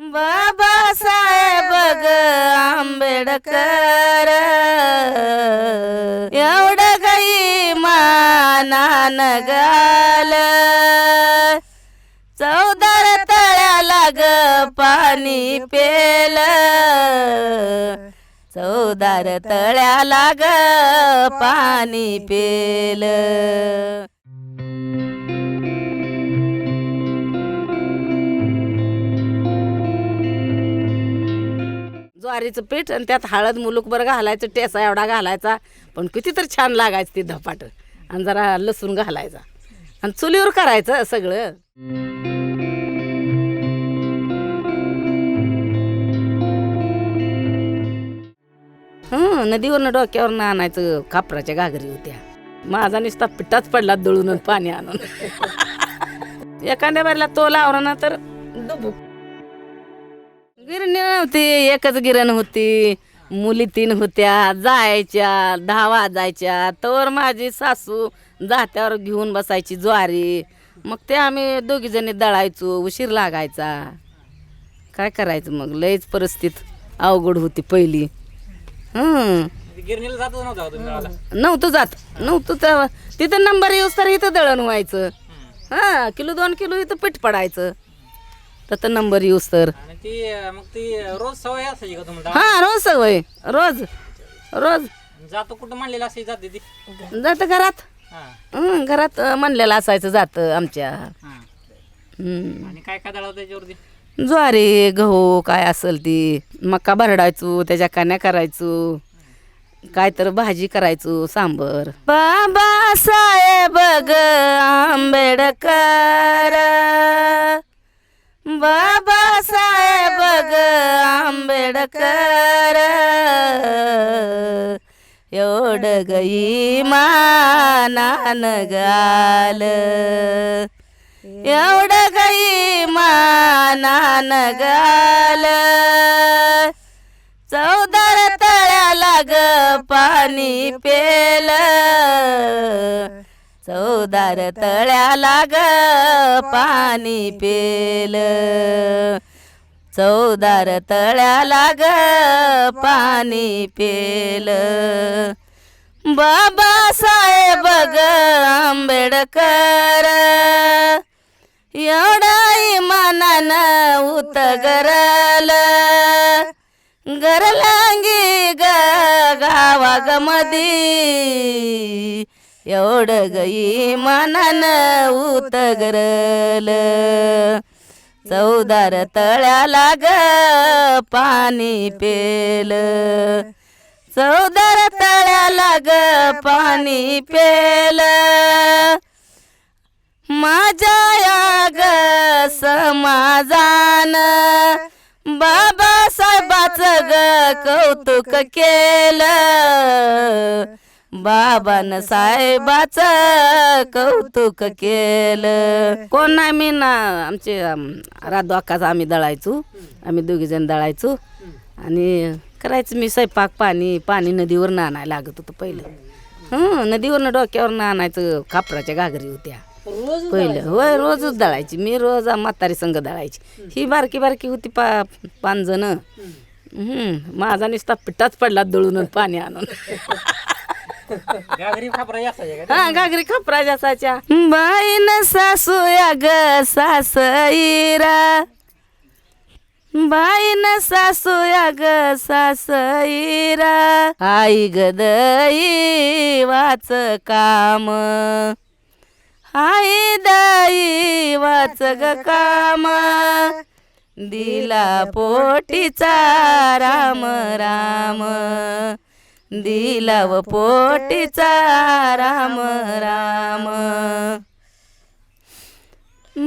बाबासाहेब ग आंबेडकर एवढं काही मानान गाल चौदार तळ्याला ग पाणी पेल. चौदार तळ्याला ग पाणी पेल. ज्वारीचं पीठ आणि त्यात हळद मुलूकभर घालायचं टेसा एवढा घालायचा. पण किती तर छान लागायचं ते धपाट. आणि जरा लसूण घालायचा. आणि चुलीवर करायचं सगळं. हं नदीवरनं डोक्यावरनं आणायचं कापराच्या घागरी होत्या. माझा नुसता पिठाच पडला दळून पाणी आणून. एखाद्या बारीला तो लावला ना तर डुबू गिरणी नव्हती एकच गिरण होती. मुली तीन होत्या जायच्या दहा वाजायच्या तर माझी सासू जात्यावर घेऊन बसायची ज्वारी. मग ते आम्ही दोघी जणी दळायचो उशीर लागायचा. काय करायचं मग? लयच परिस्थिती अवघड होती पहिली. हं. गिरणीला नव्हता तुम्ही गावाला? नव्हतं जात. नव्हतं तर तिथं नंबर येऊस तर इथं दळण व्हायचं. हां किलो दोन किलो इथं पीठ पडायचं. तर नंबर येऊस तर. आणि ती अं, मग ती रोज सवय असायची का तुम्हाला? हा रोज सवय. रोज. रोज. जातो कुठं मांडलेला असायची जाते ती. जातं घरात. हा. हं, घरात अं, म्हणलेलं असायचं जातं आमच्या. हा. हं. आणि काय काय दळावं त्याच्यावरती? ज्वारी गहू काय असेल ती. मका भरडायचो त्याच्या कान्या करायचो. काय तर भाजी करायचो सांबर. बाबासाहेब ग आंबेडकर. बाबासाहेब ग आंबेडकर. एवढं गई मानान गाल. एवढं गई मानान गाल. चौदार तळ्याला ग पाणी पेल. चौदार तळ्याला ग पाणी पेल. चौदार तळ्याला ग पाणी पेल. बाबासाहेब ग आंबेडकर. एवढा इमानान उतगरल गरलांगी ग गावाग मधी एवढं ग इमानान उतगरल. चौदार तळ्याला ग पाणी पेल. चौदार तळ्याला ग पाणी पेल. माझ्या या ग समाजान बाबासाहेबाचं ग कौतुक केलं. बाबान साहेबाच कौतुक केलं. कोण नाही मी ना आमचे राधू अक्काचा आम्ही दळायचो. आम्ही दोघी जण दळायचो. आणि करायचं मी स्वयंपाक पाणी पाणी नदीवर आणायला लागत होतं पहिलं. हं नदीवरनं डोक्यावर आणायचं खापराच्या घागरी होत्या. पहिलं होय रोजच दळायची मी रोज म्हातारी संघ दळायची. ही बारकी बारकी होती पा पाच जण माझा नुसता पिठाच पडला दळून पाणी आणून. घागरी खापरा असायच्या का? हा घागरी खपरा असायच्या. बाईन सासू या ग सासईरा बाईन सासू या ग सासईरा आई दई वाच काम. आई दाई वाच ग काम. दिला पोटीचा राम राम. दिला व पोटीचा राम राम.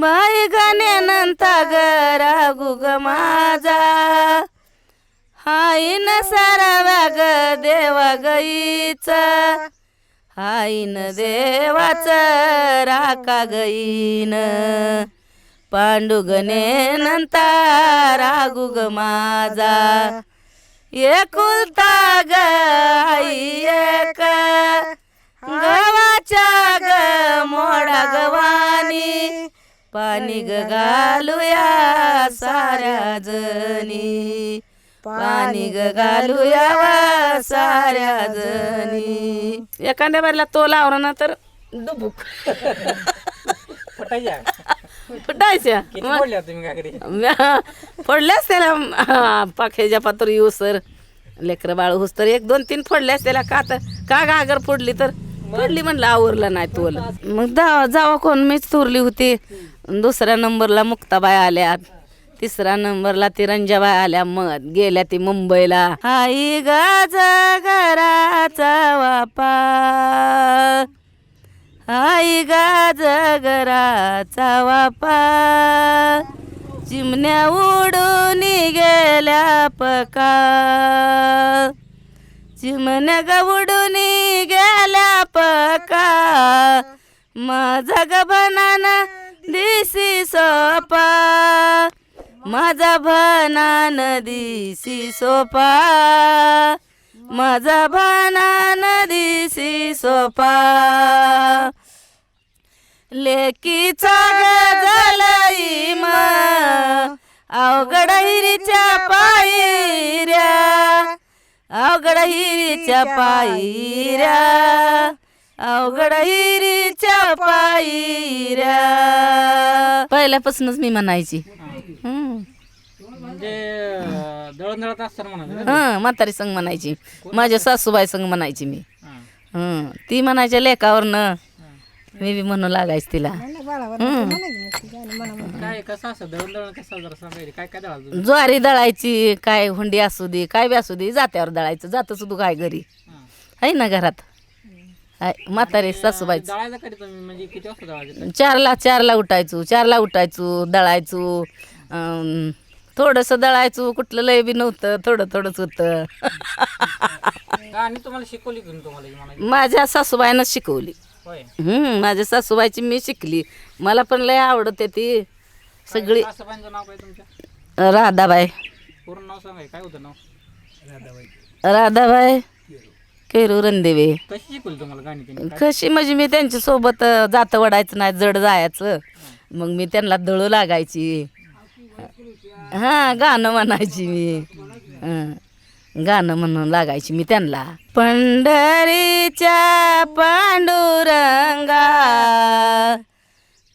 बाई ग गरा गुग माझा. हाय न सारा ग देवा गईचा. हाईन देवाच राका गईन. पांडुगणे नंता रागुग माझा. एकुलता ग आई एक. गवाच्या ग मोडा गवानी. पाणी ग घालूया साऱ्या जणी पाणी ग घालूया वा साऱ्या जणी एखाद्या बारीला तो लावला ना तर डुबुक फटायच्या. किती बोलल्या तुम्ही म्या- फोडल्यास त्याला पाख्याच्या पात्र येऊ सर लेकरं बाळ होस तर एक दोन तीन फोडल्यास त्याला का तर का गागर फोडली तर? फोडली म्हणलं आवरलं नाही तोल. मग जावा जावा कोण मीच थोरली होती. दुसऱ्या नंबरला मुक्ताबाई आल्या. तिसऱ्या नंबरला ती रंजाबाई आल्या. मग गेल्या ती मुंबईला. आई गाज घराचा वापा. आई जगराचा वापा चिमण्या उडून गेल्या पका चिमण्या ग उडून गेल्या पका माझा ग बनान दिसी सोपा. माझा भनान दिसी सोपा. माझा भनान दिसी सोपा. लेकीचा गजलाई म अवघड हिरीच्या पायऱ्या अवघड हिरीच्या पायऱ्या अवघड हिरीच्या पायऱ्या. पहिल्यापासूनच मी म्हणायची. म्हणजे हं म्हातारी संग म्हणायची. माझ्या सासूबाई संग म्हणायची मी. ती म्हणायच्या लेकावरनं मी बी म्हणू लागायची तिला. काय कसं असं दळण दळण कसं जरा सांगायचं काय काय दळाल तुम्ही? ज्वारी दळायची काय हुंडी असू दे काय बी असू दे जात्यावर दळायचं जातं सुद्धा काय घरी. हां. आहे ना घरात. हाय म्हातारे सासूबाई. दळायचं कधी तुम्ही म्हणजे किती वाजता दळायचं चारला चारला उठायचो चारला उठायचो दळायचो अं, थोडंसं दळायचो कुठलं लय बी नव्हतं थोडं थोडंच होतं. आणि तुम्हाला शिकवली की तुम्हाला ही म्हणायची माझ्या सासूबाईनं शिकवली. हम्म, माझ्या सासूबाईची मी शिकली. मला पण लय आवडते ती सगळी. सासूबाईंचं नाव काय तुमच्या? राधाबाई. पूर्ण नाव सांगाय काय होतं नाव? राधाबाई. केरू. रणदेवे. कशी शिकवली तुम्हाला गाणी त्यांनी? कशी म्हणजे मी त्यांच्यासोबत जातं वडायचं नाही जड जायचं. मग मी त्यांना दळू लागायची. हा गाणं म्हणायची मी. हं. गाणं म्हणून लागायची मी त्यांना. पंढरीच्या पांडुरंगा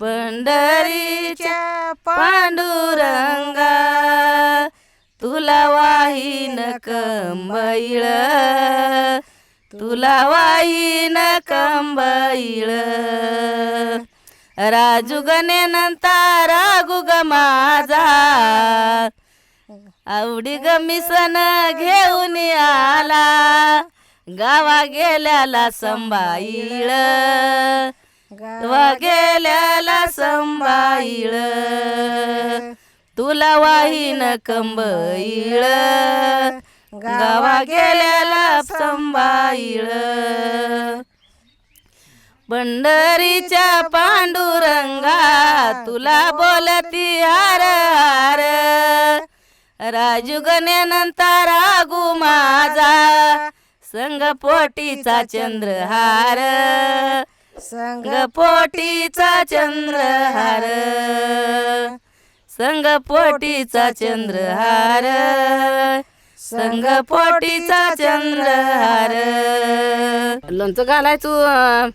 पंढरीच्या पांडुरंगा तुला वाहीन कंबईळ तुला वाईन कंबईळ. राजू गणेनंता रागू ग माझा आवडी ग मिसन घेऊन आला. गावा गेल्याला संभाईळ. गावा गेल्याला संभाईळ. तुला वाहीन कंबईळ. गावा गेल्याला संभाईळ. पंढरीच्या पांडुरंगा तुला बोलती हार हार. राजगण्यानंतर रागू माझा. संग पोटीचा चंद्रहार संग पोटीचा चंद्रहार संग पोटीचा चंद्रहार संग पोटीचा चंद्रहार लोणचं घालायचं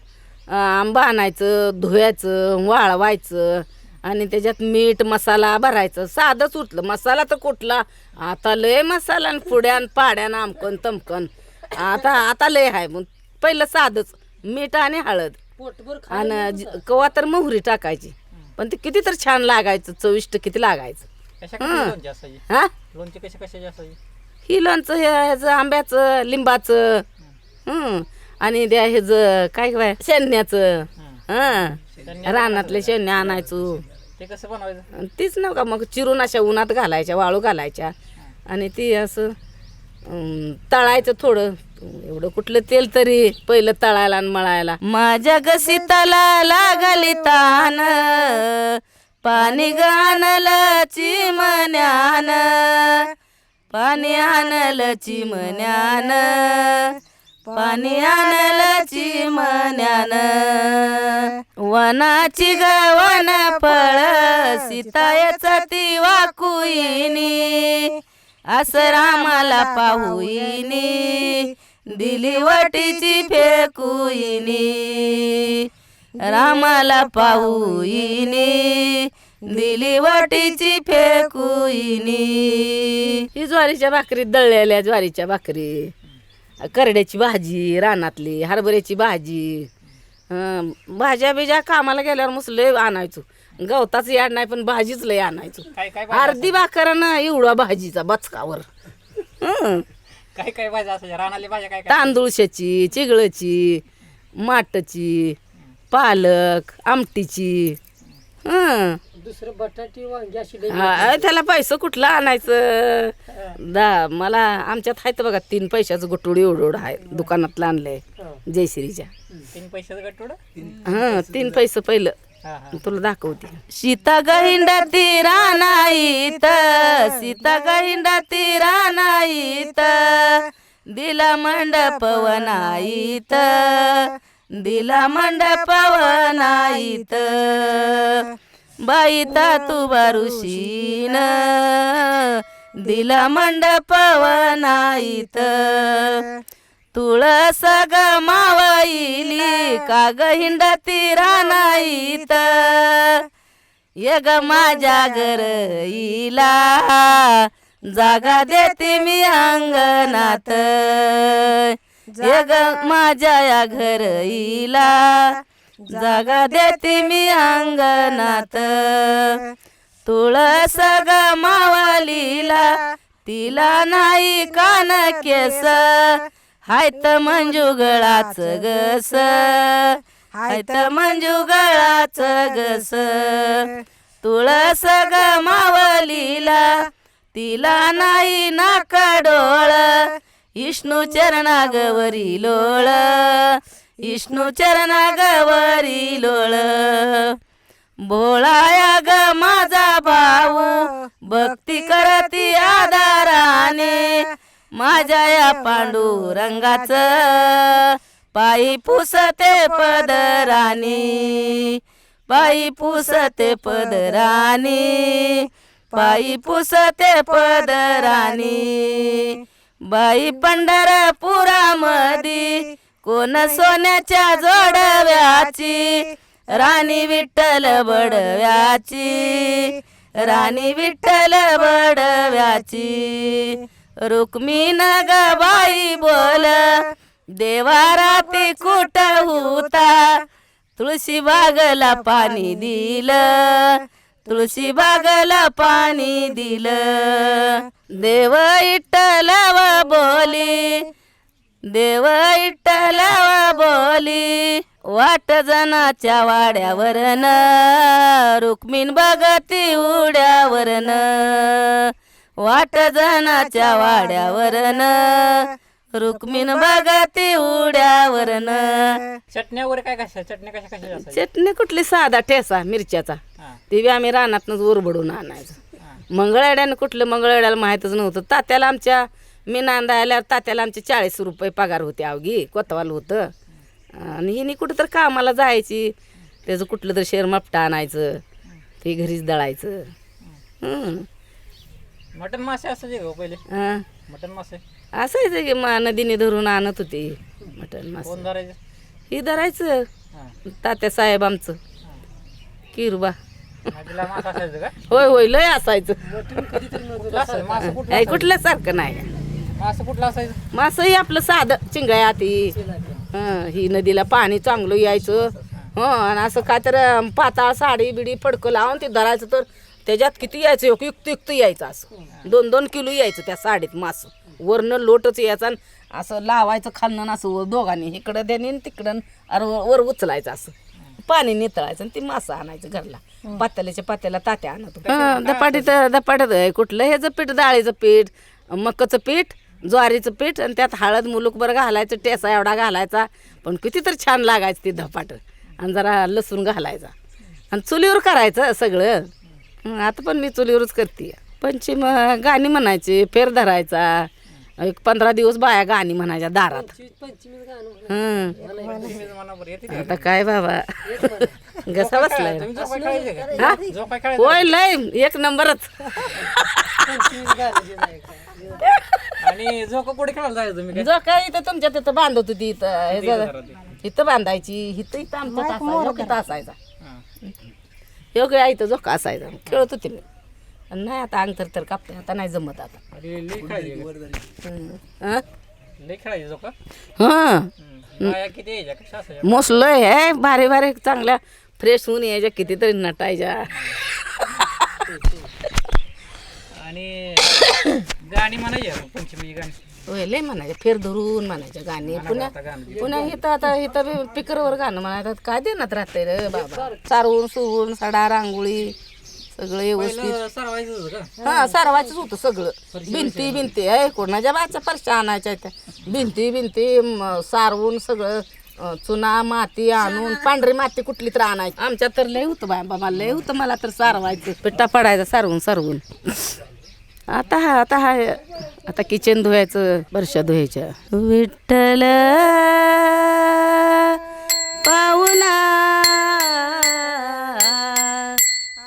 आंबा आणायचं धुवायचं वाळवायचं आणि त्याच्यात मीठ मसाला भरायचं. साधंच उठलं मसाला तर कुठला? आता लय मसाला आणि पुड्यान पाड्यान आमकन तमकन. आता आता लय आहे मग पहिलं साधंच. मीठ आणि हळद. आणि कवा तर मोहरी टाकायची. पण ते किती तर छान लागायचं. चविष्ट किती लागायचं. हा. ही? लोणचं हे ह्याचं आंब्याचं लिंबाचं. आणि त्या ह्याचं काय काय शेण्याचं हं. रानातले शेण्या आणायचो. ते कसं बनवायचं? आणि तीच नव्ह का मग चिरून अशा उन्हात घालायच्या वाळू घालायच्या. आणि ती असं अं, तळायचं थोडं. एवढं कुठलं तेल तरी पहिलं तळायला आणि मळायला. माझ्या गसीताला लागली तान पाणी गाणलं चिमण्यान पाणी आणलं चिमण्यान पाणी आणलची मन्यान. वनाची गवन फळ सीतायचा ती वाकुईनी असं रामाला पाहुईनी दिली वाटीची फेकुईनी रामाला पाहुईनी दिली वाटीची फेकुईनी ही ज्वारीच्या भाकरी दळलेल्या ज्वारीच्या भाकरी. करड्याची भाजी रानातली हरभऱ्याची भाजी भाज्या बिज्या कामाला गेल्यावर मस्त लय आणायचो. गवताच याड नाही पण भाजीच लय आणायचो. अर्धी भाकर ना एवढा भाजीचा बचकावर. काय काय भाज्या असायच्या? रानाली भाज्या काय काय? तांदूळशाची चिगळची माटची पालक आमटीची. हं. दुसरं बटाटी वांगी अशी हा, त्याला पैसे कुठलं आणायचं? दा मला आमच्यात आहेत बघा तीन पैशाचं गुटुड एवढं एवढं आहे दुकानातलं आणलंय जयश्रीच्या. तीन पैशाचं गटोड? हा तीन पैसे पहिलं. तुला दाखवते. सीता गहिंडा ती रानाईत सीता गहिंडा ती रानाईत दिला मंडप वनाईत दिला मंडप वनाईत बाईता तू बारुशीन दिला मंडप वनाईत. तुळस ग मावईली का ग हिंडती रानाईत ये ग माझ्या घरईला जागा देते मी अंगणात. ये ग माझ्या या घरईला जागा देते मी अंगणात. तुळस ग मावलीला तिला नाही कान केस. हायत मंजू गळाच गस. हायत मंजू गळाच गस. तुळस ग मावलीला तिला नाही नाका डोळ. विष्णू चरणा गवरी लोळ. विष्णू चरणा गवरी लोळ भोळाया ग माझा भाऊ भक्ती करती आधाराने माझ्या या पांडुरंगाच पायी पुसते पदराने पायी पुसते पदराने पायी पुसते पदराने बाई पंढरपुरामधी कोण सोन्याच्या जोडव्याची? राणी विठ्ठल बडव्याची. राणी विठ्ठल बडव्याची. रुक्मिण ग बाई बोल देवाराती कुठ होता? तुळशी बागला पाणी दिलं तुळशी बागला पाणी दिलं. देव इट्टल व बोली देव इट्टल व बोली वाट जनाच्या वाड्यावरन. रुक्मिण बघती उड्यावरन. वाट जनाच्या वाड्यावरन. रुक्मिण बघती उड्यावरन. चटण्या वगैरे काय कशा चटण्या कशा कशा असायच्या चटणी कुठली? साधा ठेसा मिरच्याचा. हा. ते बी आम्ही रानातनंच उरबडून आणायचं. मंगळवाड्यानं कुठलं मंगळवाड्याला माहीतच नव्हतं. तात्याला आमच्या मी नांदा आल्यावर तात्याला आमचे चाळीस रुपये पगार होते अवघी कोतवाल होतं. आणि हिनी कुठं तर कामाला जायची. त्याचं कुठलं तर शेर मापटा आणायचं ते घरीच दळायचं. हं. मटन मासे असायचे का हो पहिले? हं. मटन मासे? असायचं की मा नदीने धरून आणत होते मटण मास. कोण धरायचे? ही धरायचं. हा. तात्या साहेब आमचं. किरबा. नदीला मासा असायचं का? होय होय लय असायचं. मासं कुठल्या सारखं नाही. मासं कुठलं असायचं? मासही आपलं साधं चिंगळ्या ती हं, ही नदीला पाणी चांगलं यायचं. हं. आणि असं काय तर अं, पाताळ साडी बिडी फडकं लावून ते धरायचं तर त्याच्यात किती यायचं? एक युक्त युक्त यायचं असं. दोन दोन किलो यायचं त्या साडीत मास. वरनं लोटच यायचं आणि असं लावायचं खालनं आणि असं वर दोघांनी. इकडं आणि तिकडं अरे वर उचलायचं असं. पाणी नितळायचं आणि ती मासं आणायचं घरला. पात्याल्याच्या पात्याला तात्या आणत. दपाटीत आहे कुठलं? ह्याचं पीठ डाळीचं पीठ मकाचं पीठ ज्वारीचं पीठ आणि त्यात हळद मुलूक बरं घालायचं टेसा एवढा घालायचा. पण किती तर छान लागायचं ती धपाट. आणि जरा लसूण घालायचा. आणि चुलीवर करायचं सगळं. आता पण मी चुलीवरच करते. पंचिम गाणी म्हणायची फेर धरायचा. एक पंधरा दिवस बाया गाणी म्हणायच्या दारात. हं. आता काय बाबा? घसा बसलाय. हा? होय लय एक नंबरच. आणि झोका कुठे खेळायला जायचं तुम्ही काय? जो काय इथं तुमच्या तिथं बांधत होती इथं. हे इथं जरा- जरा ते. इथं बांधायची इथं इथं आमच्या तासायचा इथं असायचा. हा. योग्य इथं झोका असायचा. खेळत होती मी. आणि नाही आता अंग तर तर कापते आता नाही जमत आता. खेळायचे का? हं. लई खेळायचे झोका? हम्म. बाया किती यायच्या कशा असायच्या मोसलंय आहे भारी भारी चांगल्या फ्रेश होऊन यायच्या कितीतरी नटायच्या. आणि गाणी म्हणायची आपण, पंचमी गाणी. होय लय म्हणायचे फेर धरून म्हणायचे गाणी. पुण्या गाणं पुन्हा इथं आता इथं पिकरवर गाणं म्हणायचं. काय देण्यात राहते रे बाबा? सारवून सुवून सडा रांगोळी सगळं व्यवस्थित. पहिलं सरवायचं होतं का? हा सारवायचंच होतं सगळं. भिंती भिंती. आहे कोणाच्या बाच्या परशा आणायच्या त्या भिंती भिंती म, सारवून सगळं अं, चुना माती आणून पांढरी माती कुठली तर आणायची. आमच्यात तर लय होतं बाय बाबा. लय होतं मला तर सारवायचं. पिट्टा पडायचा सारवून सारवून. आता हा आता हा. आता किचन धुवायचं वर्ष धुवायच्या. विठ्ठल पाहुणा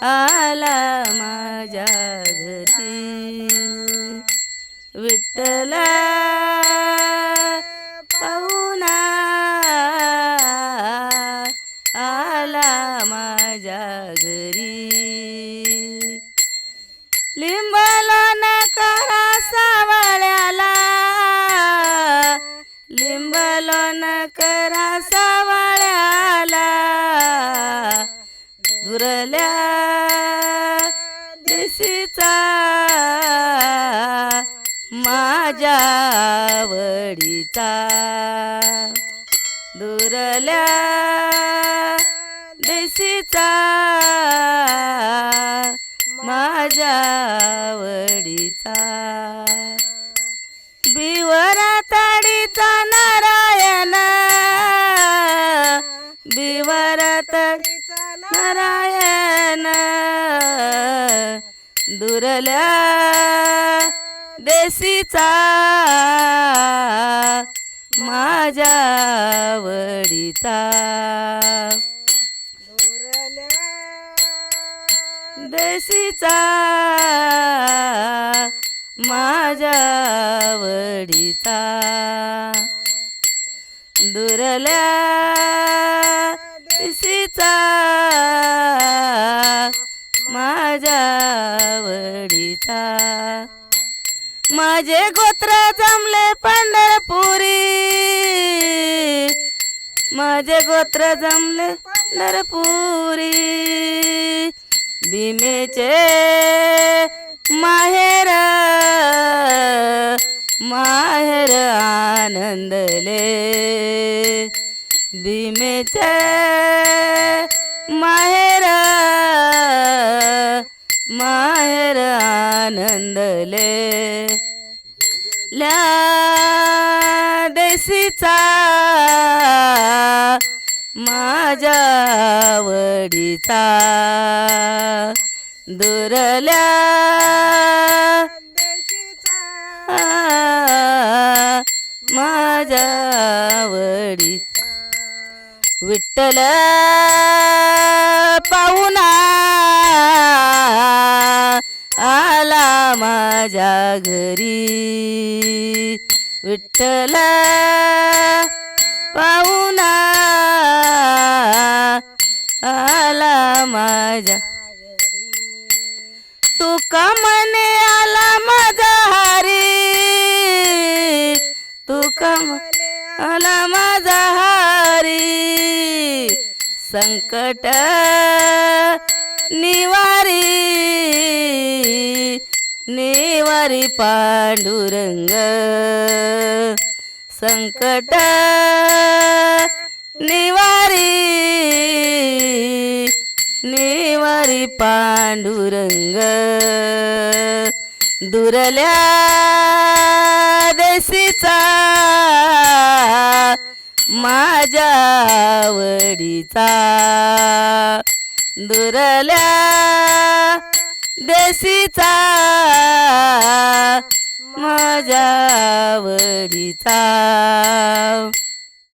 आला माझ्या घरी. विठ्ठला माझ्या वडीचा दुरल्या देशीचा माझ्या वडीचा बिवरा ताडीचा नारायण बिवरा ताडीचा नारायण. दुरल्या देशीचा माझ्या वडीचा देशीचा माझ्या वडीचा दुरल्या देशीचा माझ्या वडीचा माझे गोत्र जमले पंढरपुरी. माझे गोत्र जमले पंढरपुरी. भीमेचे माहेर माहेर आनंदले. भीमेचे माहेर माहेर आनंदले. ल्या देशीचा माझ्या वडीचा दुरल्या माझ्या वडीचा विठ्ठल पाहुणा माझ्या घरी विठ्ठल पाहुणा आला माझ्या. तुका मने आला माझा हारी? तुका मने आला माझा हारी? संकट निवारी. नेवारी पांडुरंग संकट निवारी निवारी पांडुरंग दुरल्या देशीचा माझ्या आवडीचा दुरल्या देशीचा माझ्या आवडीचा